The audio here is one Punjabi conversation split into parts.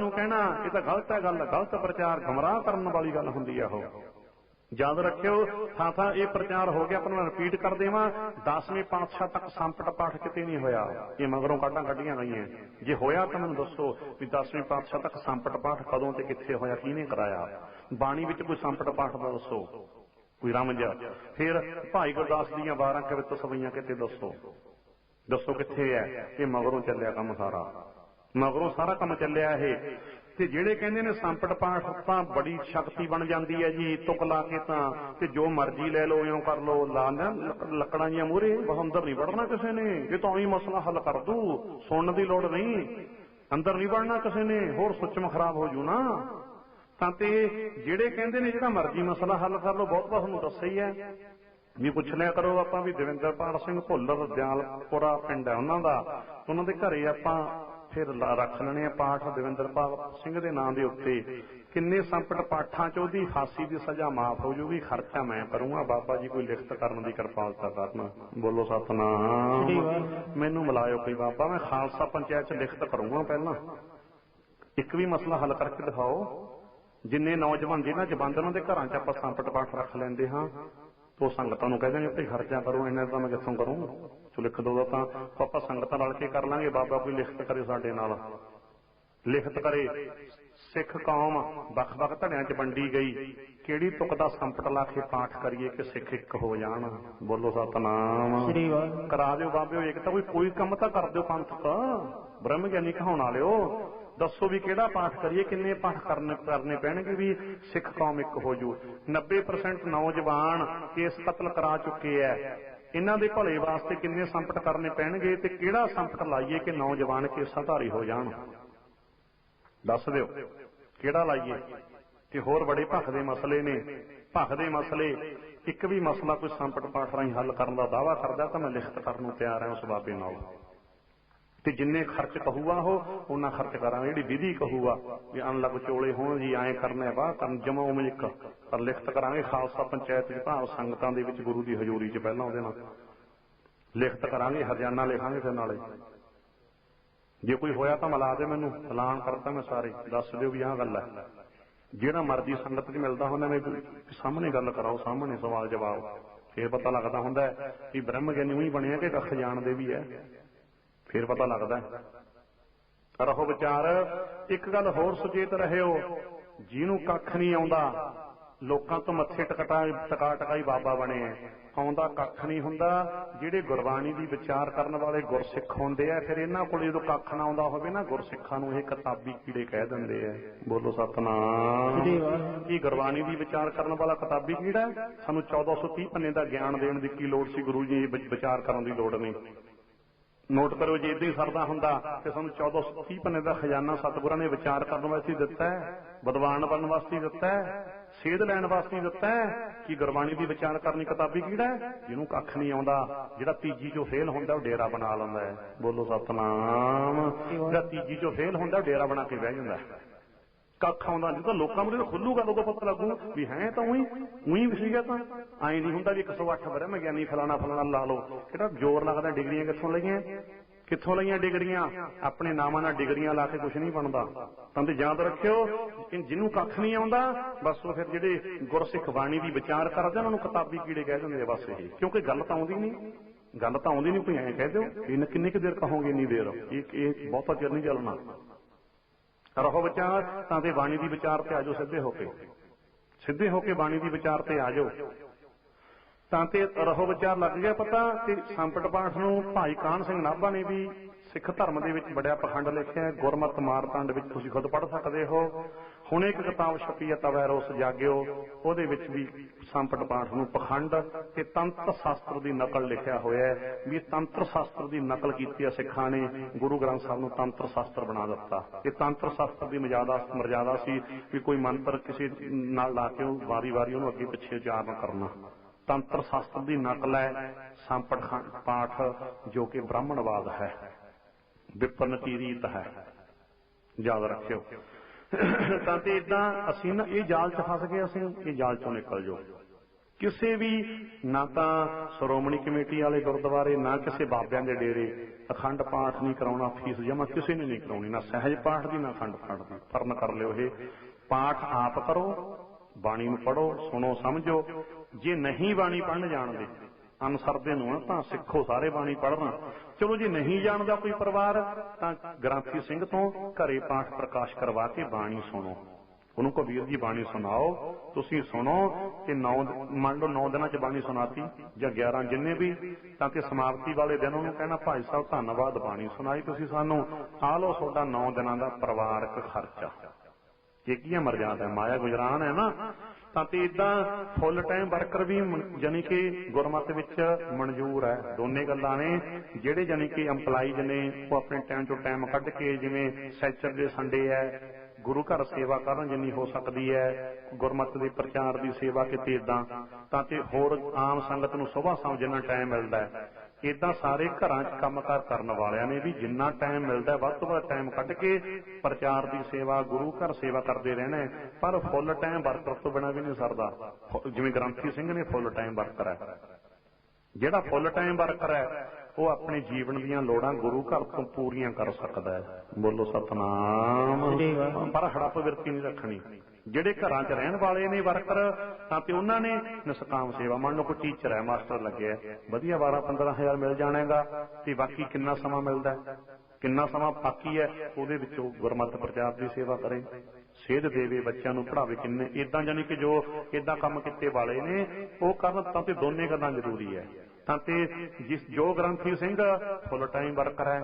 ਨੂੰ ਕਹਿਣਾ, ਇਹ ਤਾਂ ਗਲਤ ਹੈ ਗੱਲ, ਗਲਤ ਪ੍ਰਚਾਰ ਗਮਰਾਹ ਕਰਨ ਵਾਲੀ ਗੱਲ ਹੁੰਦੀ ਆ ਉਹ। ਯਾਦ ਰੱਖਿਓ ਥਾਂ ਥਾਂ ਇਹ ਪ੍ਰਚਾਰ ਹੋ ਗਿਆ, ਆਪਾਂ ਨੂੰ ਰਿਪੀਟ ਕਰ ਦੇਵਾਂ 10ਵੇਂ ਪਾਤਸ਼ਾਹ ਤੱਕ ਸੰਪਟ ਪਾਠ ਕਿਤੇ ਨਹੀਂ ਹੋਇਆ। ਇਹ ਮਗਰੋਂ ਕਾਢਾਂ ਕੱਢੀਆਂ ਗਈਆਂ। ਜੇ ਹੋਇਆ ਤਾਂ ਮੈਨੂੰ ਦੱਸੋ ਵੀ 10ਵੇਂ ਪਾਤਸ਼ਾਹ ਤੱਕ ਸੰਪਟ ਪਾਠ ਕਦੋਂ ਤੇ ਕਿੱਥੇ ਹੋਇਆ, ਕਿਹਨੇ ਕਰਾਇਆ? ਬਾਣੀ ਵਿੱਚ ਕੋਈ ਸੰਪਟ ਪਾਠ ਦਾ ਦੱਸੋ? ਕੋਈ ਰਮਜ? ਫਿਰ ਭਾਈ ਗੁਰਦਾਸ ਦੀਆਂ 12 ਕਵਿਤ ਸਵਈਆਂ ਕਿਤੇ ਦੱਸੋ? ਦੱਸੋ ਕਿੱਥੇ ਹੈ? ਇਹ ਮਗਰੋਂ ਚੱਲਿਆ ਕੰਮ ਸਾਰਾ। ਮਗਰੋਂ ਸਾਰਾ ਕੰਮ ਚੱਲਿਆ ਇਹ। ਤੇ ਜਿਹੜੇ ਕਹਿੰਦੇ ਨੇ ਸੰਪਟ ਪਾਠ, ਤਾਂ ਬੜੀ ਸ਼ਕਤੀ ਬਣ ਜਾਂਦੀ ਹੈ ਜੀ। ਤੁਕ ਲਾ ਕੇ ਤਾਂ, ਤੇ ਜੋ ਮਰਜ਼ੀ ਲੈ ਲਓ, ਇਉਂ ਕਰ ਲਓ। ਲਾ ਨਾ ਲੱਕੜਾਂ ਜੀਆਂ ਮੂਰੇ ਅੰਦਰ ਨਹੀਂ ਵੜਨਾ ਕਿਸੇ ਨੇ। ਇਹ ਤਾਂ ਉਹੀ ਮਸਲਾ ਹੱਲ ਕਰ ਦੂ ਸੁਣਨ ਦੀ ਲੋੜ ਨਹੀਂ। ਅੰਦਰ ਨਹੀਂ ਵੜਨਾ ਕਿਸੇ ਨੇ, ਹੋਰ ਸੁੱਚਮ ਖਰਾਬ ਹੋ ਜੂ ਨਾ। ਤਾਂ ਤੇ ਜਿਹੜੇ ਕਹਿੰਦੇ ਨੇ, ਜਿਹੜਾ ਮਰਜ਼ੀ ਮਸਲਾ ਹੱਲ ਕਰ ਲਓ, ਬਹੁਤ ਬਹੁਤ ਤੁਹਾਨੂੰ ਦੱਸਿਆ ਹੀ ਹੈ। ਵੀ ਪੁੱਛ ਲਿਆ ਕਰੋ ਆਪਾਂ ਵੀ ਦਵਿੰਦਰਪਾਲ ਸਿੰਘ ਭੁੱਲਰ, ਦਿਆਲਪੁਰਾ ਪਿੰਡ ਹੈ ਉਹਨਾਂ ਦਾ। ਉਹਨਾਂ ਦੇ ਘਰੇ ਆਪਾਂ ਫਿਰ ਰੱਖ ਲੈਣੇ ਆ ਪਾਠ ਦਵਿੰਦਰਪਾਲ ਸਿੰਘ ਦੇ ਨਾਂ ਦੇ ਉੱਤੇ। ਕਿੰਨੇ ਸੰਪਟ ਪਾਠਾਂ ਚ ਉਹਦੀ ਫਾਂਸੀ ਦੀ ਸਜ਼ਾ ਮਾਫ ਹੋ ਜੂਗੀ ਖਰਚਾ ਮੈਂ ਕਰੂੰਗਾ ਬਾਬਾ ਜੀ ਕੋਈ ਲਿਖਤ ਕਰਨ ਦੀ ਕਿਰਪਾਲਤਾ ਕਰਨ। ਬੋਲੋ ਸਤਨਾਮ। ਮੈਨੂੰ ਮਿਲਾਇਓ ਕੋਈ ਬਾਬਾ ਮੈਂ ਖਾਲਸਾ ਪੰਚਾਇਤ ਚ ਲਿਖਤ ਕਰੂੰਗਾ ਪਹਿਲਾਂ। ਇੱਕ ਵੀ ਮਸਲਾ ਹੱਲ ਕਰਕੇ ਦਿਖਾਓ। ਜਿੰਨੇ ਨੌਜਵਾਨ ਜਿਨ੍ਹਾਂ ਚ ਬੰਦ ਉਹਨਾਂ ਦੇ ਘਰਾਂ ਚ ਆਪਾਂ ਸੰਪਟ ਪਾਠ ਰੱਖ ਲੈਂਦੇ ਹਾਂ। ਤੋ ਸੰਗਤਾਂ ਨੂੰ ਕਹਿ ਦਾਂਗੇ ਭਈ ਖਰਚਾ ਕਰੋ ਇਹਨਾਂ ਦਾ ਮੈਂ ਕਿੱਥੋਂ ਕਰੂੰ। ਚੋ ਲਿਖ ਦੋ ਤਾਂ ਆਪਾਂ ਸੰਗਤਾਂ ਰਲ ਕੇ ਕਰ ਲਾਂਗੇ? ਬਾਬਾ ਕੋਈ ਲਿਖਤ ਕਰੇ ਸਾਡੇ ਨਾਲ। ਲਿਖਤ ਕਰੇ। ਸਿੱਖ ਕੌਮ ਵੱਖ-ਵੱਖ ਧੜਿਆਂ 'ਚ ਵੰਡੀ ਗਈ। ਕਿਹੜੀ ਤੁਕ ਦਾ ਸੰਪਟ ਲਾ ਕੇ ਪਾਠ ਕਰੀਏ ਕਿ ਸਿੱਖ ਇੱਕ ਹੋ ਜਾਣ? ਬੋਲੋ ਸਤਨਾਮ। ਸ੍ਰੀ ਵਾਹਿਗੁਰੂ। ਕਰਾ ਦਿਓ ਬਾਬਿਓ ਇੱਕ ਤਾਂ ਕੋਈ ਕੋਈ ਕੰਮ ਤਾਂ ਕਰ ਦਿਓ ਪੰਥਕ। ਬ੍ਰਹਮ ਗਿਆਨੀ ਕਹਾਉਣ ਵਾਲਿਓ। ਦੱਸੋ ਵੀ ਕਿਹੜਾ ਪਾਠ ਕਰੀਏ, ਕਿੰਨੇ ਪਾਠ ਕਰਨੇ ਕਰਨੇ ਪੈਣਗੇ ਵੀ ਸਿੱਖ ਕੌਮ ਇੱਕ ਹੋ ਜੂ। 90% ਨੌਜਵਾਨ ਕੇਸ ਕਤਲ ਕਰਾ ਚੁੱਕੇ ਐ। ਇਹਨਾਂ ਦੇ ਭਲੇ ਵਾਸਤੇ ਕਿੰਨੇ ਸੰਪਟ ਕਰਨੇ ਪੈਣਗੇ ਤੇ ਕਿਹੜਾ ਸੰਪਟ ਲਾਈਏ ਕਿ ਨੌਜਵਾਨ ਕੇਸਾਧਾਰੀ ਹੋ ਜਾਣ? ਦੱਸ ਦਿਓ, ਕਿਹੜਾ ਲਾਈਏ? ਤੇ ਹੋਰ ਬੜੇ ਭਖ ਦੇ ਮਸਲੇ ਨੇ। ਭਖ ਦੇ ਮਸਲੇ, ਇੱਕ ਵੀ ਮਸਲਾ ਕੋਈ ਸੰਪਟ ਪਾਠ ਰਾਹੀਂ ਹੱਲ ਕਰਨ ਦਾ ਦਾਵਾ ਕਰਦਾ ਤਾਂ ਮੈਂ ਲਿਖਤ ਕਰਨ ਨੂੰ ਤਿਆਰ ਹਾਂ ਉਸ ਬਾਬੇ ਨਾਲ। ਤੇ ਜਿੰਨੇ ਖਰਚ ਕਹੂਗਾ ਉਹ, ਉਹਨਾਂ ਖਰਚ ਕਰਾਂਗੇ। ਜਿਹੜੀ ਵਿਧੀ ਕਹੂਗਾ ਵੀ ਅਨਲਗ ਚੋਲੇ ਹੋਣ ਜੀ, ਐਂ ਕਰਨਾ ਹੈ ਬਾਹ ਕਰਨ, ਜਮਾ ਉਵੇਂ ਪਰ ਲਿਖਤ ਕਰਾਂਗੇ। ਖਾਲਸਾ ਪੰਚਾਇਤ ਦੀ ਭਾਵ ਸੰਗਤਾਂ ਦੇ ਵਿੱਚ, ਗੁਰੂ ਦੀ ਹਜ਼ੂਰੀ 'ਚ ਪਹਿਲਾਂ ਉਹਦੇ ਨਾਲ ਲਿਖਤ ਕਰਾਂਗੇ ਹਰਜਾਨਾ ਲਿਖਾਂਗੇ ਫਿਰ ਨਾਲੇ। ਜੇ ਕੋਈ ਹੋਇਆ ਤਾਂ ਮਿਲਾ ਦੇ ਮੈਨੂੰ, ਐਲਾਨ ਕਰਦਾ ਮੈਂ ਸਾਰੇ, ਦੱਸ ਦਿਓ ਵੀ ਆਹ ਗੱਲ ਹੈ। ਜਿਹੜਾ ਮਰਜ਼ੀ ਸੰਗਤ 'ਚ ਮਿਲਦਾ ਹੁੰਦਾ ਨੇ ਸਾਹਮਣੇ ਗੱਲ ਕਰਾਓ, ਸਾਹਮਣੇ ਸਵਾਲ ਜਵਾਬ ਫੇਰ ਪਤਾ ਲੱਗਦਾ ਹੁੰਦਾ ਕਿ ਬ੍ਰਹਮ ਗਿਆਨੀ ਉਹੀ ਬਣਿਆ ਕਿ ਕੱਖ ਜਾਣਦੇ ਵੀ ਹੈ। ਫੇਰ ਪਤਾ ਲੱਗਦਾ। ਰਹੋ ਵਿਚਾਰ ਇੱਕ ਗੱਲ ਹੋਰ ਸੁਚੇਤ ਰਹਿਓ ਜਿਹਨੂੰ ਕੱਖ ਨਹੀਂ ਆਉਂਦਾ ਲੋਕਾਂ ਤੋਂ ਮੱਥੇ ਟਕਟਾ ਟਕਾ ਟਕਾਈ ਬਾਬਾ ਬਣੇ। ਐ ਆਉਂਦਾ ਕੱਖ ਨਹੀਂ ਹੁੰਦਾ ਜਿਹੜੇ ਗੁਰਬਾਣੀ ਦੀ ਵਿਚਾਰ ਕਰਨ ਵਾਲੇ ਗੁਰਸਿੱਖ ਹੁੰਦੇ ਆ ਫਿਰ ਇਹਨਾਂ ਕੋਲ ਜਦੋਂ ਕੱਖ ਨਾ ਆਉਂਦਾ ਹੋਵੇ ਨਾ ਗੁਰਸਿੱਖਾਂ ਨੂੰ ਇਹ ਕਿਤਾਬੀ ਕੀੜੇ ਕਹਿ ਦਿੰਦੇ ਆ। ਬੋਲੋ ਸਤਨਾਮ। ਕੀ ਗੁਰਬਾਣੀ ਦੀ ਵਿਚਾਰ ਕਰਨ ਵਾਲਾ ਕਿਤਾਬੀ ਕੀੜਾ? ਸਾਨੂੰ 1430 ਪੰਨੇ ਦਾ ਗਿਆਨ ਦੇਣ ਦੀ ਕੀ ਲੋੜ ਸੀ ਗੁਰੂ ਜੀ ਵਿਚਾਰ ਕਰਨ ਦੀ ਲੋੜ ਨਹੀਂ। ਨੋਟ ਕਰੋ ਜੇ ਇਦਾਂ ਹੀ ਸਰਦਾ ਹੁੰਦਾ ਤੇ ਸਾਨੂੰ 1430 ਪੰਨੇ ਦਾ ਖਜ਼ਾਨਾ ਸਤਿਗੁਰਾਂ ਨੇ ਵਿਚਾਰ ਕਰਨ ਵਾਸਤੇ ਦਿੱਤਾ ਹੈ, ਵਿਦਵਾਨ ਬਣਨ ਵਾਸਤੇ ਦਿੱਤਾ ਹੈ, ਸੇਧ ਲੈਣ ਵਾਸਤੇ ਦਿੱਤਾ ਹੈ, ਕਿ ਗੁਰਬਾਣੀ ਦੀ ਵਿਚਾਰ ਕਰਨੀ ਕਿਤਾਬੀ ਕੀੜਾ ਜਿਹਨੂੰ ਕੱਖ ਨਹੀਂ ਆਉਂਦਾ, ਜਿਹੜਾ ਤੀਜੀ ਚੋਂ ਫੇਲ ਹੁੰਦਾ ਉਹ ਡੇਰਾ ਬਣਾ ਲੈਂਦਾ ਹੈ। ਬੋਲੋ ਸਤਨਾਮ। ਜਿਹੜਾ ਤੀਜੀ ਚੋਂ ਫੇਲ ਹੁੰਦਾ ਉਹ ਡੇਰਾ ਬਣਾ ਕੇ ਬਹਿ ਜਾਂਦਾ ਕੱਖ ਆਉਂਦਾ ਜਦੋਂ ਲੋਕਾਂ ਨੂੰ ਖੁੱਲੂਗਾ ਉਦੋਂ ਪਤਾ ਲੱਗੂ ਵੀ ਹੈ ਤਾਂ ਉਹੀ ਉਹੀ ਵਿਸੀਗਾ ਤਾਂ। ਐਂ ਨਹੀਂ ਹੁੰਦਾ ਵੀ 108 ਬਰੇ ਮੈਂ ਗਿਆਨੀ ਫਲਾਣਾ ਫਲਾਣਾ ਲਾ ਲਓ। ਕਿਹੜਾ ਜ਼ੋਰ ਲੱਗਦਾ ਡਿਗਰੀਆਂ ਕਿੱਥੋਂ ਲਈਆਂ? ਕਿੱਥੋਂ ਲਈਆਂ ਡਿਗਰੀਆਂ? ਆਪਣੇ ਨਾਮਾਂ ਨਾਲ ਡਿਗਰੀਆਂ ਲਾ ਕੇ ਕੁਝ ਨਹੀਂ ਬਣਦਾ। ਤਾਂ ਤੇ ਯਾਦ ਰੱਖਿਓ ਕਿ ਜਿਹਨੂੰ ਕੱਖ ਨਹੀਂ ਆਉਂਦਾ, ਬਸ ਉਹ ਫਿਰ ਜਿਹੜੇ ਗੁਰਸਿੱਖ ਬਾਣੀ ਦੀ ਵਿਚਾਰ ਕਰਦੇ ਉਹਨਾਂ ਨੂੰ ਕਿਤਾਬੀ ਕੀੜੇ ਕਹਿ ਦਿੰਦੇ ਬਸ ਇਹ। ਕਿਉਂਕਿ ਗੱਲ ਤਾਂ ਆਉਂਦੀ ਨਹੀਂ। ਗੱਲ ਤਾਂ ਆਉਂਦੀ ਨਹੀਂ, ਕੋਈ ਐਂ ਕਹਿ ਦਿਓ ਇਹਨੇ ਕਿੰਨੀ ਕੁ ਦੇਰ ਕਹੋਗੇ ਇੰਨੀ ਦੇਰ? ਇਹ ਇਹ ਬਹੁਤਾ ਚਿਰ ਨਹੀਂ ਚੱਲਣਾ। ਰਹੋ ਵਿਚਾਰ, ਤਾਂ ਤੇ ਬਾਣੀ ਦੀ ਵਿਚਾਰ ਤੇ ਆਜੋ ਸਿੱਧੇ ਹੋ ਕੇ। ਸਿੱਧੇ ਹੋ ਕੇ ਬਾਣੀ ਦੀ ਵਿਚਾਰ ਤੇ ਆਜੋ ਤਾਂ ਤੇ ਰਹੋ ਵਿਚਾਰ ਲੱਗ ਗਿਆ ਪਤਾ ਕਿ ਸੰਪਟ ਪਾਠ ਨੂੰ ਭਾਈ ਕਾਨ ਸਿੰਘ ਨਾਭਾ ਨੇ ਵੀ ਸਿੱਖ ਧਰਮ ਦੇ ਵਿੱਚ ਬੜਿਆ ਪਖੰਡ ਲਿਖਿਆ ਹੈ। ਗੁਰਮਤ ਮਾਰਤੰਡ ਵਿੱਚ ਤੁਸੀਂ ਖੁਦ ਪੜ੍ਹ ਸਕਦੇ ਹੋ। ਹੁਣ ਇੱਕ ਕਿਤਾਬ ਛਪੀ ਹੈ ਤਵੈਰੋਸ ਜਾਗਿਓ, ਉਹਦੇ ਵਿੱਚ ਵੀ ਸੰਪਟ ਪਾਠ ਨੂੰ ਪਖੰਡ ਤੇ ਤੰਤਰ ਸ਼ਾਸਤਰ ਦੀ ਨਕਲ ਲਿਖਿਆ ਹੋਇਆ ਹੈ। ਵੀ ਤੰਤਰ ਸ਼ਾਸਤਰ ਦੀ ਨਕਲ ਕੀਤੀ ਹੈ ਸਿੱਖਾਂ ਨੇ, ਗੁਰੂ ਗ੍ਰੰਥ ਸਾਹਿਬ ਨੂੰ ਤੰਤਰ ਸ਼ਾਸਤਰ ਬਣਾ ਦਿੱਤਾ। ਇਹ ਤੰਤਰ ਸ਼ਾਸਤਰ ਦੀ ਮਰਜ਼ਾਦਾ ਮਰਜ਼ਾਦਾ ਸੀ ਵੀ ਕੋਈ ਮੰਤਰ ਕਿਸੇ ਨਾਲ ਲਾ ਕੇ ਉਹ ਵਾਰੀ-ਵਾਰੀ ਉਹਨੂੰ ਅੱਗੇ ਪਿੱਛੇ ਉਚਾਰਨ ਕਰਨਾ। ਤੰਤਰ ਸ਼ਾਸਤਰ ਦੀ ਨਕਲ ਹੈ ਸੰਪਟ ਪਾਠ, ਜੋ ਕਿ ਬ੍ਰਾਹਮਣਵਾਦ ਹੈ। ਵਿਪਰਨਤੀ ਹੈ? ਯਾਦ ਰੱਖਿਓ। ਤਾਂ ਤੇ ਇਦਾਂ ਅਸੀਂ ਨਾ, ਇਹ ਜਾਲ 'ਚ ਫਸ ਗਏ ਅਸੀਂ, ਇਹ ਜਾਲ 'ਚੋਂ ਨਿਕਲ ਜਾਓ। ਕਿਸੇ ਵੀ, ਨਾ ਤਾਂ ਸ਼੍ਰੋਮਣੀ ਕਮੇਟੀ ਵਾਲੇ ਗੁਰਦੁਆਰੇ, ਨਾ ਕਿਸੇ ਬਾਬਿਆਂ ਦੇ ਡੇਰੇ, ਅਖੰਡ ਪਾਠ ਨਹੀਂ ਕਰਾਉਣਾ, ਫੀਸ ਜਮਾ ਕਿਸੇ ਨੇ ਨਹੀਂ ਕਰਾਉਣੀ, ਨਾ ਸਹਿਜ ਪਾਠ ਦੀ, ਨਾ ਅਖੰਡ ਪਾਠ ਦੀ। ਫਰਨ ਕਰ ਲਿਓ ਇਹ। ਪਾਠ ਆਪ ਕਰੋ, ਬਾਣੀ ਨੂੰ ਪੜੋ ਸੁਣੋ, ਸਮਝੋ। ਜੇ ਨਹੀਂ ਬਾਣੀ ਪੜਨ ਜਾਣਦੇ ਅਨਸਰਦੇ ਨੂੰ ਤਾਂ ਸਿੱਖੋ, ਸਾਰੇ ਬਾਣੀ ਪੜਨਾ ਚਲੋ ਜੇ ਨਹੀਂ ਜਾਣਦਾ ਕੋਈ ਪਰਿਵਾਰ, ਤਾਂ ਗ੍ਰੰਥੀ ਸਿੰਘ ਤੋਂ ਘਰੇ ਪਾਠ ਪ੍ਰਕਾਸ਼ ਕਰਵਾ ਕੇ ਬਾਣੀ ਸੁਣੋ। ਉਹਨੂੰ ਕਬੀਰ ਦੀ ਬਾਣੀ ਸੁਣਾਓ। ਤੁਸੀਂ ਸੁਣੋ ਤੇ 9 ਮੰਨ ਲਓ 9 ਦਿਨਾਂ ਚ ਬਾਣੀ ਸੁਣਾਤੀ, ਜਾਂ 11 ਜਿੰਨੇ ਵੀ, ਤਾਂ ਕਿ ਸਮਾਪਤੀ ਵਾਲੇ ਦਿਨ ਉਹਨੂੰ ਕਹਿਣਾ, ਭਾਈ ਸਾਹਿਬ, ਧੰਨਵਾਦ, ਬਾਣੀ ਸੁਣਾਈ ਤੁਸੀਂ ਸਾਨੂੰ। ਆ ਲਓ ਤੁਹਾਡਾ 9 ਦਿਨਾਂ ਦਾ ਪਰਿਵਾਰਕ ਖਰਚਾ। ਹੈ ਮਰਜ਼ਾਦਾ ਹੈ ਮਾਇਆ ਗੁਜਰਾਨ ਹੈ ਨਾ। ਤਾਂ ਤੇ ਇਦਾਂ ਫੁੱਲ ਟਾਈਮ ਵਰਕਰ ਵੀ ਜਾਨੀ ਕਿ ਗੁਰਮਤ ਵਿੱਚ ਮਨਜ਼ੂਰ ਹੈ। ਦੋਨੇ ਗੱਲਾਂ ਨੇ ਜਿਹੜੇ ਜਾਨੀ ਕਿ EMPLOYEES ਨੇ ਉਹ ਆਪਣੇ ਟਾਈਮ ਤੋਂ ਟਾਈਮ ਕੱਢ ਕੇ ਜਿਵੇਂ ਸੈਚਰਡੇ ਸੰਡੇ ਹੈ ਗੁਰੂ ਘਰ ਸੇਵਾ ਕਰਨ ਜਿੰਨੀ ਹੋ ਸਕਦੀ ਹੈ ਗੁਰਮਤ ਦੇ ਪ੍ਰਚਾਰ ਦੀ ਸੇਵਾ ਕਿਤੇ ਇਦਾਂ ਤਾਂ ਤੇ ਹੋਰ ਆਮ ਸੰਗਤ ਨੂੰ ਸੁਬਾਹ ਸ਼ਾਮ ਜਿੰਨਾ ਟਾਈਮ ਮਿਲਦਾ ਹੈ। ਇਦਾਂ ਸਾਰੇ ਘਰਾਂ 'ਚ ਕੰਮਕਾਰ ਕਰਨ ਵਾਲਿਆਂ ਨੇ ਵੀ ਜਿੰਨਾ ਟਾਈਮ ਮਿਲਦਾ ਵੱਧ ਤੋਂ ਵੱਧ ਟਾਈਮ ਕੱਢ ਕੇ ਪ੍ਰਚਾਰ ਦੀ ਸੇਵਾ ਗੁਰੂ ਘਰ ਸੇਵਾ ਕਰਦੇ ਰਹਿਣਾ। ਪਰ ਫੁੱਲ ਟਾਈਮ ਵਰਕਰ ਤੋਂ ਬਿਨਾਂ ਵੀ ਨਹੀਂ ਸਰਦਾ। ਜਿਵੇਂ ਗ੍ਰੰਥੀ ਸਿੰਘ ਨੇ ਫੁੱਲ ਟਾਈਮ ਵਰਕਰ ਹੈ। ਜਿਹੜਾ ਫੁੱਲ ਟਾਈਮ ਵਰਕਰ ਹੈ ਉਹ ਆਪਣੇ ਜੀਵਨ ਦੀਆਂ ਲੋੜਾਂ ਗੁਰੂ ਘਰ ਤੋਂ ਪੂਰੀਆਂ ਕਰ ਸਕਦਾ ਹੈ। ਬੋਲੋ ਸਤਨਾਮ। ਪਰ ਹੜਪ ਵਿਰਤੀ ਨਹੀਂ ਰੱਖਣੀ। ਜਿਹੜੇ ਘਰਾਂ 'ਚ ਰਹਿਣ ਵਾਲੇ ਨੇ ਵਰਕਰ, ਤੇ ਉਹਨਾਂ ਨੇ ਨਿਸਕਾਮ ਸੇਵਾ। ਮੰਨ ਲਓ ਕੋਈ ਟੀਚਰ ਹੈ, ਮਾਸਟਰ ਲੱਗਿਆ ਵਧੀਆ 12 15000 ਮਿਲ ਜਾਣੇਗਾ, ਤੇ ਬਾਕੀ ਕਿੰਨਾ ਸਮਾਂ ਮਿਲਦਾ ਕਿੰਨਾ ਸਮਾਂ ਬਾਕੀ ਹੈ, ਉਹਦੇ ਵਿੱਚੋਂ ਗੁਰਮਤਿ ਪ੍ਰਚਾਰ ਦੀ ਸੇਵਾ ਕਰੇ। ਸੇਧ ਦੇਵੇ ਬੱਚਿਆਂ ਨੂੰ, ਪੜ੍ਹਾਵੇ ਕਿੰਨੇ। ਇਦਾਂ ਜਾਨੀ ਕਿ ਜੋ ਇਦਾਂ ਕੰਮ ਕੀਤੇ ਵਾਲੇ ਨੇ, ਉਹ ਕਰਨ ਤਾਂ ਤੇ ਦੋਨੇ ਗੱਲਾਂ ਜ਼ਰੂਰੀ ਹੈ। ਤਾਂ ਤੇ ਜਿਸ ਜੋ ਗ੍ਰੰਥੀ ਸਿੰਘ ਫੁੱਲ ਟਾਈਮ ਵਰਕਰ ਹੈ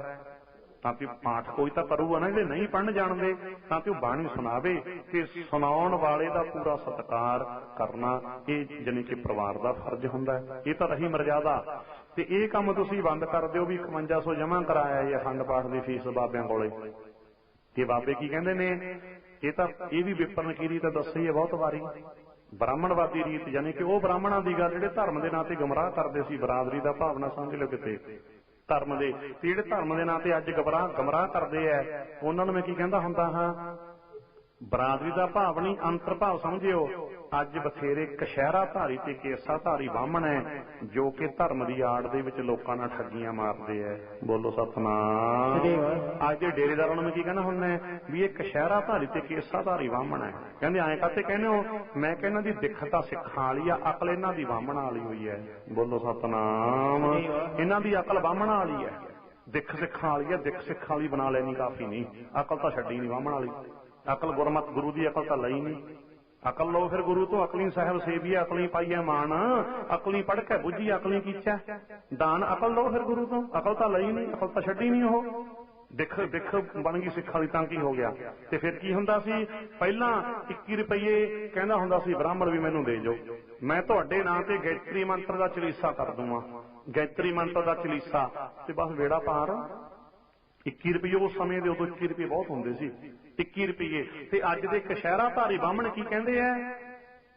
ਤਾਂ ਕਿ ਪਾਠ ਕੋਈ ਤਾਂ ਕਰੂਗਾ ਨਾ ਜਿਹੜੇ ਨਹੀਂ ਪੜਨ ਜਾਣਦੇ, ਤਾਂ ਕਿ ਉਹ ਬਾਣੀ ਸੁਣਾਵੇ ਤੇ ਸੁਣਾਉਣ ਵਾਲੇ ਦਾ ਪੂਰਾ ਸਤਿਕਾਰ ਕਰਨਾ, ਇਹ ਜਾਨੀ ਕਿ ਪਰਿਵਾਰ ਦਾ ਫਰਜ਼ ਹੁੰਦਾ ਇਹ ਤਾਂ ਰਹੀ ਮਰਜ਼ਾਦਾ। ਤੇ ਇਹ ਕੰਮ ਤੁਸੀਂ ਬੰਦ ਕਰ ਦਿਓ ਵੀ 5100 ਜਮ੍ਹਾਂ ਕਰਾਇਆ ਇਹ ਅਖੰਡ ਪਾਠ ਦੀ ਫੀਸ ਬਾਬਿਆਂ ਕੋਲੇ। ਤੇ ਬਾਬੇ ਕੀ ਕਹਿੰਦੇ ਨੇ? ਇਹ ਤਾਂ, ਇਹ ਵੀ ਵਿਪਰਨ ਕੀ ਰੀਤ ਦੱਸੀ ਹੈ ਬਹੁਤ ਵਾਰੀ। ਬ੍ਰਾਹਮਣਵਾਦੀ ਰੀਤ ਯਾਨੀ ਕਿ ਉਹ ਬ੍ਰਾਹਮਣਾਂ ਦੀ ਗੱਲ ਜਿਹੜੇ ਧਰਮ ਦੇ ਨਾਂ ਤੇ ਗਮਰਾਹ ਕਰਦੇ ਸੀ, ਬਰਾਦਰੀ ਦਾ ਭਾਵਨਾ ਸਮਝ ਲਓ ਕਿਤੇ। ਧਰਮ ਦੇ ਤੇ ਜਿਹੜੇ ਧਰਮ ਦੇ ਨਾਂ ਤੇ ਅੱਜ ਗਮਰਾਹ ਗਮਰਾਹ ਕਰਦੇ ਆ। ਉਹਨਾਂ ਨੂੰ ਮੈਂ ਕੀ ਕਹਿੰਦਾ ਹੁੰਦਾ ਹਾਂ? ਬਰਾਦਰੀ ਦਾ ਭਾਵ ਨਹੀਂ ਅੰਤਰ ਭਾਵ ਸਮਝਿਓ। ਅੱਜ ਬਥੇਰੇ ਕਸ਼ਹਿਰਾ ਧਾਰੀ ਤੇ ਕੇਸਾ ਧਾਰੀ ਬਾਹਮਣ ਹੈ ਜੋ ਕਿ ਧਰਮ ਦੀ ਆੜ ਦੇ ਵਿੱਚ ਲੋਕਾਂ ਨਾਲ ਠੱਗੀਆਂ ਮਾਰਦੇ ਐ। ਬੋਲੋ ਸਤਨਾਮ। ਅੱਜ ਦੇ ਡੇਰੇਦਾਰਾਂ ਨੂੰ ਮੈਂ ਕੀ ਕਹਿਣਾ ਹੁੰਦਾ ਵੀ ਇਹ ਕਸ਼ਹਿਰਾ ਧਾਰੀ ਤੇ ਕੇਸਾ ਧਾਰੀ ਬਾਹਮਣ ਹੈ ਕਹਿੰਦੇ ਐਂ ਕਾਤੇ ਕਹਿੰਦੇ ਹੋ? ਮੈਂ ਕਹਿੰਦਾ ਦੀ ਦਿੱਖ ਤਾਂ ਸਿੱਖਾਂ ਵਾਲੀ ਆ ਅਕਲ ਇਹਨਾਂ ਦੀ ਬਾਹਮਣ ਵਾਲੀ ਹੋਈ ਹੈ ਬੋਲੋ ਸਤਨਾਮ। ਇਹਨਾਂ ਦੀ ਅਕਲ ਬਾਹਮਣ ਵਾਲੀ ਹੈ ਦਿੱਖ ਸਿੱਖਾਂ ਵਾਲੀ ਹੈ ਦਿੱਖ ਸਿੱਖਾਂ ਵਾਲੀ ਬਣਾ ਲੈਣੀ ਕਾਫੀ ਨਹੀਂ। ਅਕਲ ਤਾਂ ਛੱਡੀ ਨਹੀਂ ਬਾਹਮਣ ਵਾਲੀ। ਅਕਲ ਗੁਰਮਤ ਗੁਰੂ ਦੀ ਅਕਲ ਤਾਂ ਲਈ ਨਹੀਂ। ਅਕਲ ਲੋ ਫਿਰ ਗੁਰੂ ਤੋਂ, ਅਕਲੀ ਸਾਹਿਬ ਸੇਵੀਆ ਅਕਲੀ ਪਾਈਐ ਮਾਨ ਅਕਲੀ ਪੜ ਕੇ ਬੁੱਝੀ, ਅਕਲੀ ਕੀਚਾ। ਦਾਨ ਅਕਲ ਲੋ ਫਿਰ ਗੁਰੂ ਤੋਂ, ਅਕਲ ਤਾਂ ਲਈ ਨਹੀਂ, ਅਕਲ ਤਾਂ ਛੱਡੀ ਨਹੀਂ ਉਹ। ਦਿਖ ਦਿਖ ਬਣ ਗਈ ਸਿੱਖਾਂ ਦੀ ਤਾਂ ਕੀ ਹੋ ਗਿਆ। ਤੇ ਫਿਰ ਕੀ ਹੁੰਦਾ ਸੀ? ਪਹਿਲਾਂ 21 ਰੁਪਏ ਕਹਿੰਦਾ ਹੁੰਦਾ ਸੀ, ਬ੍ਰਾਹਮਣ ਵੀ ਮੈਨੂੰ ਦੇ ਜਾਓ ਮੈਂ ਤੁਹਾਡੇ ਨਾਂ ਤੇ ਗਾਇਤਰੀ ਮੰਤਰ ਦਾ ਚਲੀਸਾ ਕਰ ਦੂੰਗਾ। ਗਾਇਤਰੀ ਮੰਤਰ ਦਾ ਚਲੀਸਾ। ਤੇ ਬਸ ਵੇੜਾ ਪਾਰ। 21 ਰੁਪਏ ਉਸ ਸਮੇਂ ਦੇ ਉਦੋਂ 21 ਰੁਪਏ ਬਹੁਤ ਹੁੰਦੇ ਸੀ। 21 ਰੁਪਏ ਤੇ ਅੱਜ ਦੇ ਕਸ਼ਹਿਰਾ ਧਾਰੀ ਬਾਹਮਣ ਕੀ ਕਹਿੰਦੇ ਆ?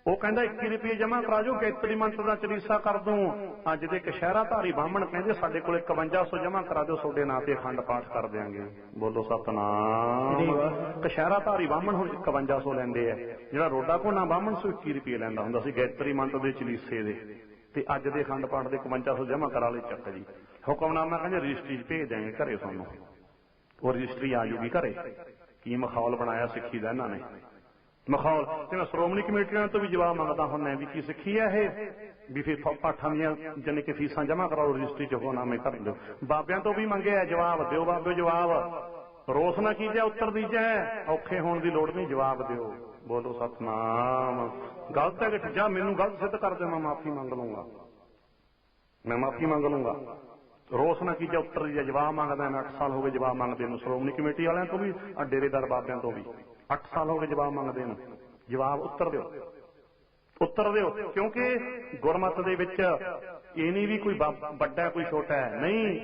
ਉਹ ਕਹਿੰਦਾ 21 ਰੁਪਏ ਜਮ੍ਹਾਂ ਕਰਾ ਜੋ ਗਾਇਤਰੀ ਮੰਤਰ ਦਾ ਚਲੀਸਾ ਕਰ ਦੂੰ। ਅੱਜ ਦੇ ਕਸ਼ਹਿਰਾ ਧਾਰੀ ਬਾਹਮਣ ਕਹਿੰਦੇ ਸਾਡੇ ਕੋਲ 5100 ਜਮ੍ਹਾਂ ਕਰਾ ਦਿਓ ਤੁਹਾਡੇ ਨਾਂ ਤੇ ਅਖੰਡ ਪਾਠ ਕਰ ਦਿਆਂਗੇ। ਬੋਲੋ ਸਤਨਾਮ। ਕਸ਼ਹਿਰਾ ਧਾਰੀ ਬਾਹਮਣ ਹੁਣ 5100 ਲੈਂਦੇ ਆ। ਜਿਹੜਾ ਰੋਡਾ ਕੋਨਾ ਬਾਹਮਣ ਸੋ 21 ਰੁਪਏ ਲੈਂਦਾ ਹੁੰਦਾ ਸੀ ਗਾਇਤਰੀ ਮੰਤਰ ਦੇ ਚਲੀਸੇ ਦੇ। ਤੇ ਅੱਜ ਦੇ ਅਖੰਡ ਪਾਠ ਦੇ 5100 ਜਮ੍ਹਾਂ ਕਰਾ ਲਈ ਚੱਕ ਜੀ। ਹੁਕਮਨਾਮਾ ਕਹਿੰਦੇ ਰਜਿਸਟਰੀ ਭੇਜ ਦਿਆਂਗੇ ਘਰੇ ਤੁਹਾਨੂੰ। ਉਹ ਰਜਿਸਟਰੀ ਆ ਜੂਗੀ ਘਰੇ। ਕੀ ਮਖੌਲ ਬਣਾਇਆ ਸਿੱਖੀ ਦਾ ਇਹਨਾਂ ਨੇ? ਮਖੌਲ ਤੇ ਮੈਂ ਸ਼੍ਰੋਮਣੀ ਕਮੇਟੀਆਂ ਤੋਂ ਵੀ ਜਵਾਬ ਮੰਗਦਾ ਹੁੰਦਾ ਵੀ ਕੀ ਸਿੱਖੀ ਹੈ ਇਹ? ਵੀ ਫਿਰ ਪਾਠਾਂ ਦੀਆਂ ਜਾਨੀ ਕਿ ਫੀਸਾਂ ਜਮ੍ਹਾਂ ਕਰਾਓ, ਰਜਿਸਟਰੀ ਚ ਹੋਣਾਮੇ ਕਰ ਦਿਓ। ਬਾਬਿਆਂ ਤੋਂ ਵੀ ਮੰਗਿਆ ਜਵਾਬ, ਦਿਓ ਬਾਬੇ ਜਵਾਬ। ਰੋਸ ਨਾ ਕੀਜੈ, ਉੱਤਰ ਦੀਜੈ। ਔਖੇ ਹੋਣ ਦੀ ਲੋੜ ਨਹੀਂ, ਜਵਾਬ ਦਿਓ। ਬੋਲੋ, ਸਤਨਾਮ। ਗਲਤ ਹੈ ਕਿ ਜਾ ਮੈਨੂੰ ਗਲਤ ਸਿੱਧ ਕਰ ਦੇ, ਮੈਂ ਮਾਫੀ ਮੰਗ ਲਵਾਂਗਾ ਮੈਂ ਮਾਫੀ ਮੰਗ ਲਵਾਂਗਾ ਰੋਸ ਨਾ ਕੀਜਾ ਉੱਤਰ ਦੀ ਜਵਾਬ ਮੰਗਦਾ ਮੈਂ 8 ਸਾਲ ਹੋ ਗਏ ਜਵਾਬ ਮੰਗਦੇ ਨੂੰ, ਸ਼੍ਰੋਮਣੀ ਕਮੇਟੀ ਵਾਲਿਆਂ ਤੋਂ ਵੀ ਡੇਰੇਦਾਰ ਬਾਬਿਆਂ ਤੋਂ ਵੀ। 8 ਸਾਲ ਹੋ ਗਏ ਜਵਾਬ ਮੰਗਦੇ ਨੂੰ। ਜਵਾਬ ਉੱਤਰ ਦਿਓ। ਉੱਤਰ ਦਿਓ, ਕਿਉਂਕਿ ਗੁਰਮਤ ਦੇ ਵਿੱਚ ਇਹ ਨਹੀਂ ਵੀ ਕੋਈ ਵੱਡਾ ਕੋਈ ਛੋਟਾ ਹੈ। ਨਹੀਂ।